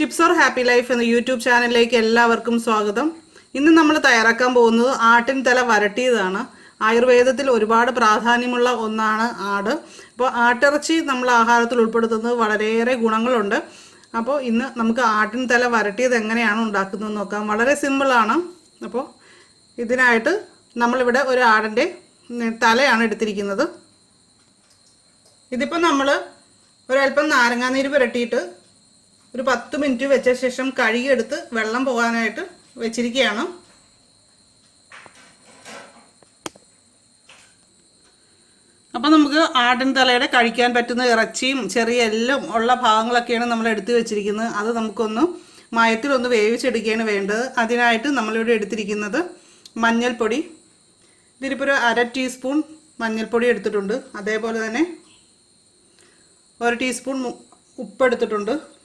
Tips or happy life എന്ന YouTube ചാനലിലേക്ക് എല്ലാവർക്കും സ്വാഗതം. ഇന്ന് നമ്മൾ തയ്യാറാക്കാൻ പോകുന്നത് ആട്ടിൻ തല വരട്ടിയതാണ്. ആയുർവേദത്തിൽ ഒരുപാട് പ്രാധാന്യമുള്ള ഒന്നാണ് ആട്. അപ്പോൾ ആട്ടിറച്ചി നമ്മൾ ആഹാരത്തിൽ ഉൾപ്പെടുത്തുന്നത് വളരെയേറെ ഗുണങ്ങളുണ്ട്. അപ്പോൾ ഇന്ന് നമുക്ക് ആട്ടിൻ തല വരട്ടിയത് എങ്ങനെയാണ് ഉണ്ടാക്കുന്നത് നോക്കാം. വളരെ സിമ്പിളാണ് അപ്പോൾ ഇതിനായിട്ട് നമ്മളിവിടെ ഒരു ആടിന്റെ തലയാണ് എടുത്തിരിക്കുന്നത്. ഇതിപ്പോൾ നമ്മൾ ഒരൽപ്പം നാരങ്ങാനീര് പുരട്ടിയിട്ട് ഒരു പത്ത് മിനിറ്റ് വെച്ച ശേഷം കഴുകിയെടുത്ത് വെള്ളം പോകാനായിട്ട് വെച്ചിരിക്കുകയാണ്. അപ്പം നമുക്ക് ആടൻ തലയുടെ കഴിക്കാൻ പറ്റുന്ന ഇറച്ചിയും ചെറിയ എല്ലാം ഉള്ള ഭാഗങ്ങളൊക്കെയാണ് നമ്മൾ എടുത്തു വെച്ചിരിക്കുന്നത്. അത് നമുക്കൊന്ന് മയത്തിലൊന്ന് വേവിച്ചെടുക്കുകയാണ് വേണ്ടത്. അതിനായിട്ട് നമ്മളിവിടെ എടുത്തിരിക്കുന്നത് മഞ്ഞൾപ്പൊടി. ഇതിലിപ്പോൾ ഒരു അര ടീസ്പൂൺ മഞ്ഞൾപ്പൊടി എടുത്തിട്ടുണ്ട്. അതേപോലെ തന്നെ ഒരു ടീസ്പൂൺ ഉപ്പ് എടുത്തിട്ടുണ്ട്.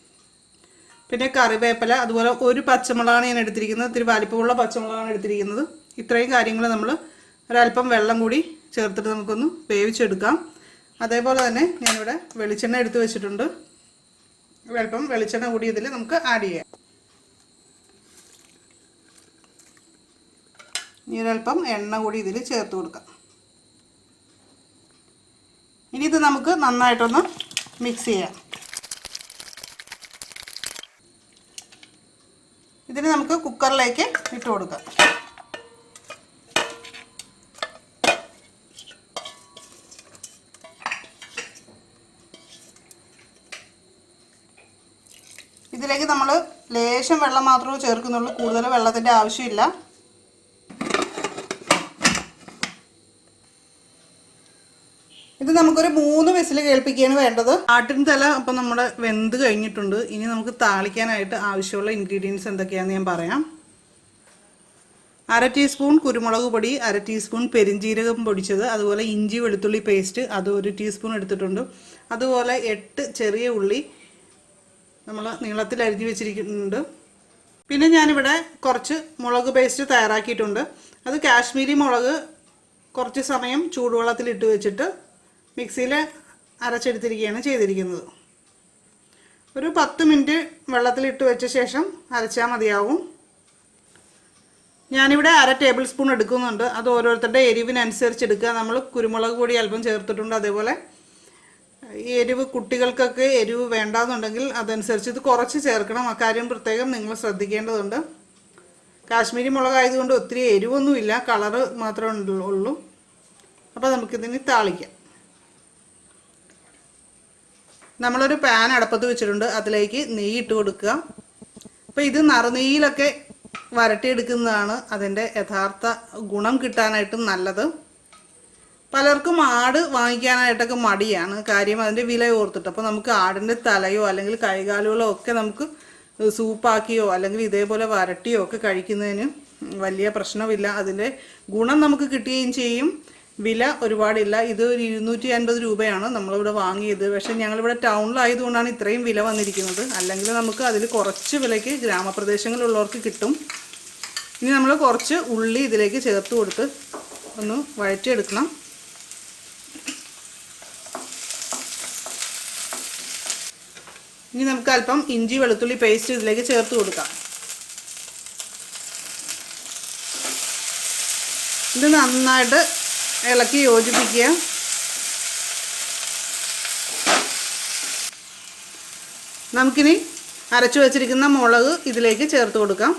പിന്നെ കറിവേപ്പില അതുപോലെ ഒരു പച്ചമുളകാണ് ഞാൻ എടുത്തിരിക്കുന്നത്. ഇത്തിരി വലിപ്പമുള്ള പച്ചമുളകാണ് എടുത്തിരിക്കുന്നത്. ഇത്രയും കാര്യങ്ങൾ നമ്മൾ ഒരല്പം വെള്ളം കൂടി ചേർത്തിട്ട് നമുക്കൊന്ന് വേവിച്ചെടുക്കാം. അതേപോലെ തന്നെ ഞാനിവിടെ വെളിച്ചെണ്ണ എടുത്തു വെച്ചിട്ടുണ്ട്. അല്പം വെളിച്ചെണ്ണ കൂടി ഇതിൽ നമുക്ക് ആഡ് ചെയ്യാം. ഇനി ഒരല്പം എണ്ണ കൂടി ഇതിൽ ചേർത്ത് കൊടുക്കാം. ഇനി ഇത് നമുക്ക് നന്നായിട്ടൊന്ന് മിക്സ് ചെയ്യാം. ഇതിന് നമുക്ക് കുക്കറിലേക്ക് ഇട്ട് കൊടുക്കാം. ഇതിലേക്ക് നമ്മൾ ലേശം വെള്ളം മാത്രമേ ചേർക്കുന്നുള്ളൂ. കൂടുതൽ വെള്ളത്തിന്റെ ആവശ്യമില്ല. നമുക്കൊരു മൂന്ന് വിസിൽ കേൾപ്പിക്കുകയാണ് വേണ്ടത്. ആട്ടിൻ തല അപ്പം നമ്മുടെ വെന്ത് കഴിഞ്ഞിട്ടുണ്ട്. ഇനി നമുക്ക് താളിക്കാനായിട്ട് ആവശ്യമുള്ള ഇൻഗ്രീഡിയൻസ് എന്തൊക്കെയാണെന്ന് ഞാൻ പറയാം. അര ടീസ്പൂൺ കുരുമുളക് പൊടി അര ടീസ്പൂൺ പെരിഞ്ജീരകം പൊടിച്ചത് അതുപോലെ ഇഞ്ചി വെളുത്തുള്ളി പേസ്റ്റ് അത് ഒരു ടീസ്പൂൺ എടുത്തിട്ടുണ്ട്. അതുപോലെ എട്ട് ചെറിയ ഉള്ളി നമ്മൾ നീളത്തിൽ അരിഞ്ഞു വെച്ചിരിക്കുന്നുണ്ട്. പിന്നെ ഞാനിവിടെ കുറച്ച് മുളക് പേസ്റ്റ് തയ്യാറാക്കിയിട്ടുണ്ട്. അത് കാശ്മീരി മുളക് കുറച്ച് സമയം ചൂടുവെള്ളത്തിൽ ഇട്ട് വെച്ചിട്ട് മിക്സിയിൽ അരച്ചെടുത്തിരിക്കുകയാണ് ചെയ്തിരിക്കുന്നത്. ഒരു പത്ത് മിനിറ്റ് വെള്ളത്തിലിട്ട് വെച്ച ശേഷം അരച്ചാൽ മതിയാവും. ഞാനിവിടെ അര ടേബിൾ സ്പൂൺ എടുക്കുന്നുണ്ട്. അത് ഓരോരുത്തരുടെ എരിവിനനുസരിച്ച് എടുക്കുക. നമ്മൾ കുരുമുളക് പൊടി അല്പം ചേർത്തിട്ടുണ്ട്. അതേപോലെ ഈ എരിവ് കുട്ടികൾക്കൊക്കെ എരിവ് വേണ്ടാന്നുണ്ടെങ്കിൽ അതനുസരിച്ച് ഇത് കുറച്ച് ചേർക്കണം. അക്കാര്യം പ്രത്യേകം നിങ്ങൾ ശ്രദ്ധിക്കേണ്ടതുണ്ട്. കാശ്മീരി മുളകായതുകൊണ്ട് ഒത്തിരി എരിവൊന്നുമില്ല. കളറ് മാത്രമേ ഉള്ളൂ. അപ്പോൾ നമുക്കിതിന് താളിക്കാം. നമ്മളൊരു പാൻ അടപ്പത്ത് വെച്ചിട്ടുണ്ട്. അതിലേക്ക് നെയ്യ് ഇട്ട് കൊടുക്കുക. അപ്പോൾ ഇത് നറുനെയ്യിലൊക്കെ വരട്ടിയെടുക്കുന്നതാണ് അതിന്റെ യഥാർത്ഥ ഗുണം കിട്ടാനായിട്ടും നല്ലത്. പലർക്കും ആട് വാങ്ങിക്കാനായിട്ടൊക്കെ മടിയാണ്. കാര്യം അതിന്റെ വില ഓർത്തിട്ട്. അപ്പോൾ നമുക്ക് ആടിന്റെ തലയോ അല്ലെങ്കിൽ കൈകാലുകളോ ഒക്കെ നമുക്ക് സൂപ്പാക്കിയോ അല്ലെങ്കിൽ ഇതേപോലെ വരട്ടിയോ ഒക്കെ കഴിക്കുന്നതിന് വലിയ പ്രശ്നമില്ല. അതിന്റെ ഗുണം നമുക്ക് കിട്ടുകയും ചെയ്യും. വില ഒരുപാടില്ല. ഇത് ഒരു ഇരുന്നൂറ്റി അൻപത് രൂപയാണ് നമ്മളിവിടെ വാങ്ങിയത്. പക്ഷേ ഞങ്ങളിവിടെ ടൗണിലായതുകൊണ്ടാണ് ഇത്രയും വില വന്നിരിക്കുന്നത്. അല്ലെങ്കിൽ നമുക്ക് അതിൽ കുറച്ച് വിലയ്ക്ക് ഗ്രാമപ്രദേശങ്ങളിലുള്ളവർക്ക് കിട്ടും. ഇനി നമ്മൾ കുറച്ച് ഉള്ളി ഇതിലേക്ക് ചേർത്ത് കൊടുത്ത് ഒന്ന് വഴറ്റിയെടുക്കണം. ഇനി നമുക്ക് അല്പം ഇഞ്ചി വെളുത്തുള്ളി പേസ്റ്റ് ഇതിലേക്ക് ചേർത്ത് കൊടുക്കാം. ഇത് നന്നായിട്ട് ഇളക്കി യോജിപ്പിക്കുക. നമുക്കിനി അരച്ചു വച്ചിരിക്കുന്ന മുളക് ഇതിലേക്ക് ചേർത്ത് കൊടുക്കാം.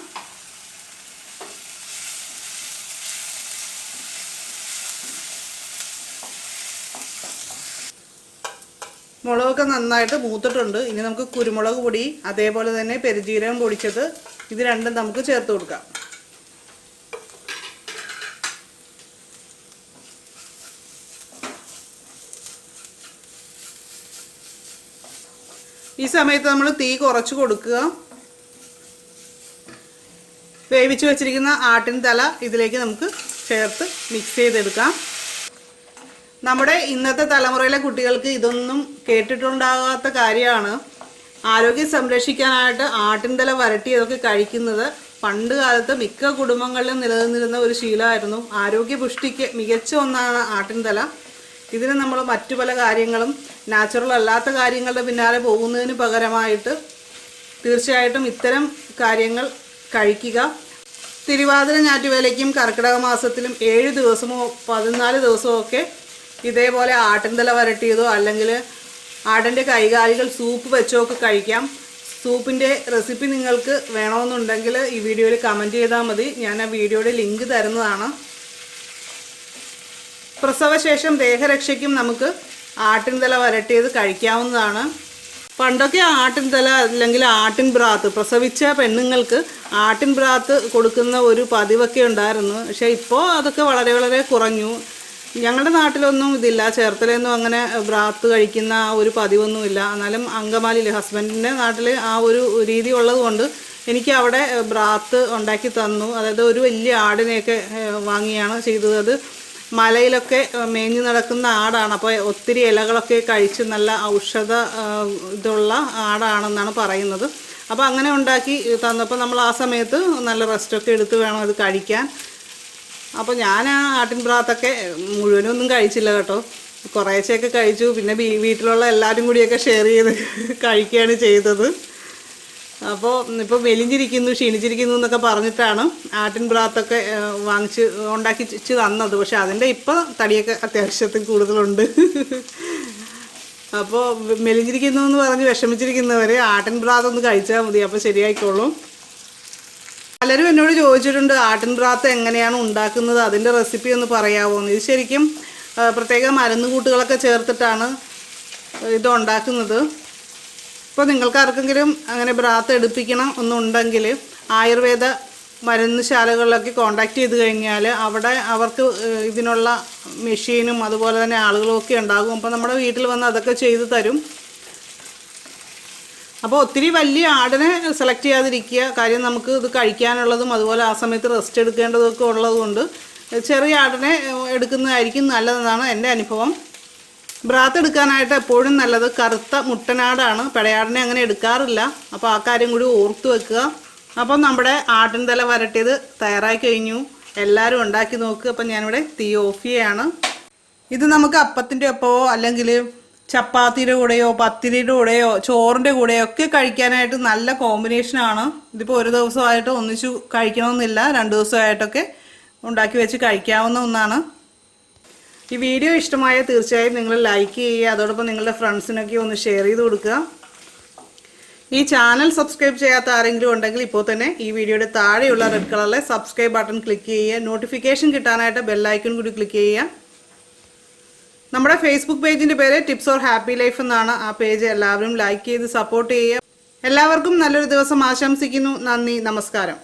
മുളകൊക്കെ നന്നായിട്ട് മൂത്തിട്ടുണ്ട്. ഇനി നമുക്ക് കുരുമുളക് പൊടി അതേപോലെ തന്നെ പെരുജീരകം പൊടിച്ചത് ഇത് രണ്ടും നമുക്ക് ചേർത്ത് കൊടുക്കാം. ഈ സമയത്ത് നമ്മൾ തീ കുറച്ച് കൊടുക്കുക. വേവിച്ച് വെച്ചിരിക്കുന്ന ആട്ടിൻ തല ഇതിലേക്ക് നമുക്ക് ചേർത്ത് മിക്സ് ചെയ്തെടുക്കാം. നമ്മുടെ ഇന്നത്തെ തലമുറയിലെ കുട്ടികൾക്ക് ഇതൊന്നും കേട്ടിട്ടുണ്ടാകാത്ത കാര്യമാണ്. ആരോഗ്യം സംരക്ഷിക്കാനായിട്ട് ആട്ടിൻതല വരട്ടിയതൊക്കെ കഴിക്കുന്നത് പണ്ട് കാലത്ത് മിക്ക കുടുംബങ്ങളിലും നിലനിന്നിരുന്ന ഒരു ശീലമായിരുന്നു. ആരോഗ്യ പുഷ്ടിക്ക് മികച്ച ഒന്നാണ് ആട്ടിൻതല ഇതിന് നമ്മൾ മറ്റു പല കാര്യങ്ങളും നാച്ചുറൽ അല്ലാത്ത കാര്യങ്ങളുടെ പിന്നാലെ പോകുന്നതിന് പകരമായിട്ട് തീർച്ചയായിട്ടും ഇത്തരം കാര്യങ്ങൾ കഴിക്കുക. തിരുവാതിര ഞാറ്റുവേലയ്ക്കും കർക്കിടക മാസത്തിലും ഏഴ് ദിവസമോ പതിനാല് ദിവസമോ ഒക്കെ ഇതേപോലെ ആട്ടിൻതല വരട്ടിയതോ അല്ലെങ്കിൽ ആടിന്റെ കൈകാലികൾ സൂപ്പ് വെച്ചോ ഒക്കെ കഴിക്കാം. സൂപ്പിന്റെ റെസിപ്പി നിങ്ങൾക്ക് വേണമെന്നുണ്ടെങ്കിൽ ഈ വീഡിയോയിൽ കമന്റ് ചെയ്താൽ മതി. ഞാൻ ആ വീഡിയോയുടെ ലിങ്ക് തരുന്നതാണ്. പ്രസവശേഷം ദേഹരക്ഷയ്ക്കും നമുക്ക് ആട്ടിൻതല വരട്ടിയത് കഴിക്കാവുന്നതാണ്. പണ്ടൊക്കെ ആട്ടിൻതല അല്ലെങ്കിൽ ആട്ടിൻ ബ്രാത്ത് പ്രസവിച്ച പെണ്ണുങ്ങൾക്ക് ആട്ടിൻ ബ്രാത്ത് കൊടുക്കുന്ന ഒരു പതിവൊക്കെ ഉണ്ടായിരുന്നു. പക്ഷേ ഇപ്പോൾ അതൊക്കെ വളരെ വളരെ കുറഞ്ഞു. ഞങ്ങളുടെ നാട്ടിലൊന്നും ഇതില്ല. ചേർത്തലയൊന്നും അങ്ങനെ ബ്രാത്ത് കഴിക്കുന്ന ആ ഒരു പതിവൊന്നുമില്ല. എന്നാലും അങ്കമാലിയിൽ ഹസ്ബൻഡിന്റെ നാട്ടിൽ ആ ഒരു രീതി ഉള്ളതുകൊണ്ട് എനിക്ക് അവിടെ ബ്രാത്ത് ഉണ്ടാക്കി തന്നു. അതായത് ഒരു വലിയ ആടിനെയൊക്കെ വാങ്ങിയാണ് ചെയ്തത്. അത് മലയിലൊക്കെ മേഞ്ഞു നടക്കുന്ന ആടാണ്. അപ്പോൾ ഒത്തിരി ഇലകളൊക്കെ കഴിച്ച് നല്ല ഔഷധ ഇതുള്ള ആടാണെന്നാണ് പറയുന്നത്. അപ്പോൾ അങ്ങനെ ഉണ്ടാക്കി തന്നപ്പോൾ നമ്മൾ ആ സമയത്ത് നല്ല റെസ്റ്റൊക്കെ എടുത്ത് വേണം അത് കഴിക്കാൻ. അപ്പോൾ ഞാൻ ആ ആട്ടിൻ പ്രാത്തൊക്കെ മുഴുവനൊന്നും കഴിച്ചില്ല കേട്ടോ. കുറേശ്ശെയൊക്കെ കഴിച്ചു. പിന്നെ വീട്ടിലുള്ള എല്ലാവരും കൂടിയൊക്കെ ഷെയർ ചെയ്ത് കഴിക്കുകയാണ് ചെയ്തത്. അപ്പോൾ ഇപ്പോൾ മെലിഞ്ഞിരിക്കുന്നു ക്ഷീണിച്ചിരിക്കുന്നു എന്നൊക്കെ പറഞ്ഞിട്ടാണ് ആട്ടിൻ ബ്രാത്തൊക്കെ വാങ്ങിച്ച് ഉണ്ടാക്കി തന്നത്. പക്ഷെ അതിന്റെ ഇപ്പോൾ തടിയൊക്കെ അത്യാവശ്യത്തിൽ കൂടുതലുണ്ട്. അപ്പോൾ മെലിഞ്ഞിരിക്കുന്നു എന്ന് പറഞ്ഞ് വിഷമിച്ചിരിക്കുന്നവർ ആട്ടിൻ ബ്രാത്ത് ഒന്ന് കഴിച്ചാൽ മതി. അപ്പോൾ ശരിയായിക്കോളും. പലരും എന്നോട് ചോദിച്ചിട്ടുണ്ട് ആട്ടിൻ ബ്രാത്ത് എങ്ങനെയാണ് ഉണ്ടാക്കുന്നത്? അതിന്റെ റെസിപ്പി ഒന്ന് പറയാമോ എന്ന് ഇത് ശരിക്കും പ്രത്യേക മരുന്ന് കൂട്ടുകളൊക്കെ ചേർത്തിട്ടാണ് ഇത് ഉണ്ടാക്കുന്നത്. ഇപ്പോൾ നിങ്ങൾക്ക് ആർക്കെങ്കിലും അങ്ങനെ ബ്രാത്ത് എടുപ്പിക്കണം എന്നുണ്ടെങ്കിൽ ആയുർവേദ മരുന്ന് ശാലകളിലൊക്കെ കോണ്ടാക്ട് ചെയ്ത് കഴിഞ്ഞാൽ അവിടെ അവർക്ക് ഇതിനുള്ള മെഷീനും അതുപോലെ തന്നെ ആളുകളൊക്കെ ഉണ്ടാകും. അപ്പോൾ നമ്മുടെ വീട്ടിൽ വന്ന് അതൊക്കെ ചെയ്തു തരും. അപ്പോൾ ഒത്തിരി വലിയ ആടിനെ സെലക്ട് ചെയ്യാതിരിക്കുക. കാര്യം നമുക്ക് ഇത് കഴിക്കാനുള്ളതും അതുപോലെ ആ സമയത്ത് റെസ്റ്റ് എടുക്കേണ്ടതൊക്കെ ഉള്ളതുകൊണ്ട് ചെറിയ ആടിനെ എടുക്കുന്നതായിരിക്കും നല്ലതെന്നാണ് എന്റെ അനുഭവം. ബ്രാത്ത് എടുക്കാനായിട്ട് എപ്പോഴും നല്ലത് കറുത്ത മുട്ടനാടാണ്. പിടയാടിനെ അങ്ങനെ എടുക്കാറില്ല. അപ്പോൾ ആ കാര്യം കൂടി ഓർത്ത് വെക്കുക. അപ്പം നമ്മുടെ ആട്ടിൻ തല വരട്ടിയത് തയ്യാറായി കഴിഞ്ഞു. എല്ലാവരും ഉണ്ടാക്കി നോക്കുക അപ്പം ഞാനിവിടെ തീ ഓഫ് ചെയ്യാണ്. ഇത് നമുക്ക് അപ്പത്തിന്റെ ഒപ്പമോ അല്ലെങ്കിൽ ചപ്പാത്തിയുടെ കൂടെയോ പത്തിരിയുടെ കൂടെയോ ചോറിന്റെ കൂടെയോ ഒക്കെ കഴിക്കാനായിട്ട് നല്ല കോമ്പിനേഷനാണ് ഇതിപ്പോൾ ഒരു ദിവസമായിട്ട് ഒന്നിച്ചു കഴിക്കണമെന്നില്ല. രണ്ട് ദിവസമായിട്ടൊക്കെ ഉണ്ടാക്കി വെച്ച് കഴിക്കാവുന്ന ഒന്നാണ്. ഈ വീഡിയോ ഇഷ്ടമായ തീർച്ചയായും നിങ്ങൾ ലൈക്ക് ചെയ്യുക അതോടൊപ്പം നിങ്ങളുടെ ഫ്രണ്ട്സിനൊക്കെ ഒന്ന് ഷെയർ ചെയ്ത് കൊടുക്കുക. ഈ ചാനൽ സബ്സ്ക്രൈബ് ചെയ്യാത്ത ആരെങ്കിലും ഉണ്ടെങ്കിൽ ഇപ്പോൾ തന്നെ ഈ വീഡിയോയുടെ താഴെയുള്ള റെഡ് കളറിലെ സബ്സ്ക്രൈബ് ബട്ടൺ ക്ലിക്ക് ചെയ്യുക നോട്ടിഫിക്കേഷൻ കിട്ടാനായിട്ട് ബെല്ലൈക്കൺ കൂടി ക്ലിക്ക് ചെയ്യുക. നമ്മുടെ ഫേസ്ബുക്ക് പേജിന്റെ പേര് ടിപ്സ് ഓർ ഹാപ്പി ലൈഫ് എന്നാണ്. ആ പേജ് എല്ലാവരും ലൈക്ക് ചെയ്ത് സപ്പോർട്ട് ചെയ്യുക. എല്ലാവർക്കും നല്ലൊരു ദിവസം ആശംസിക്കുന്നു. നന്ദി നമസ്കാരം.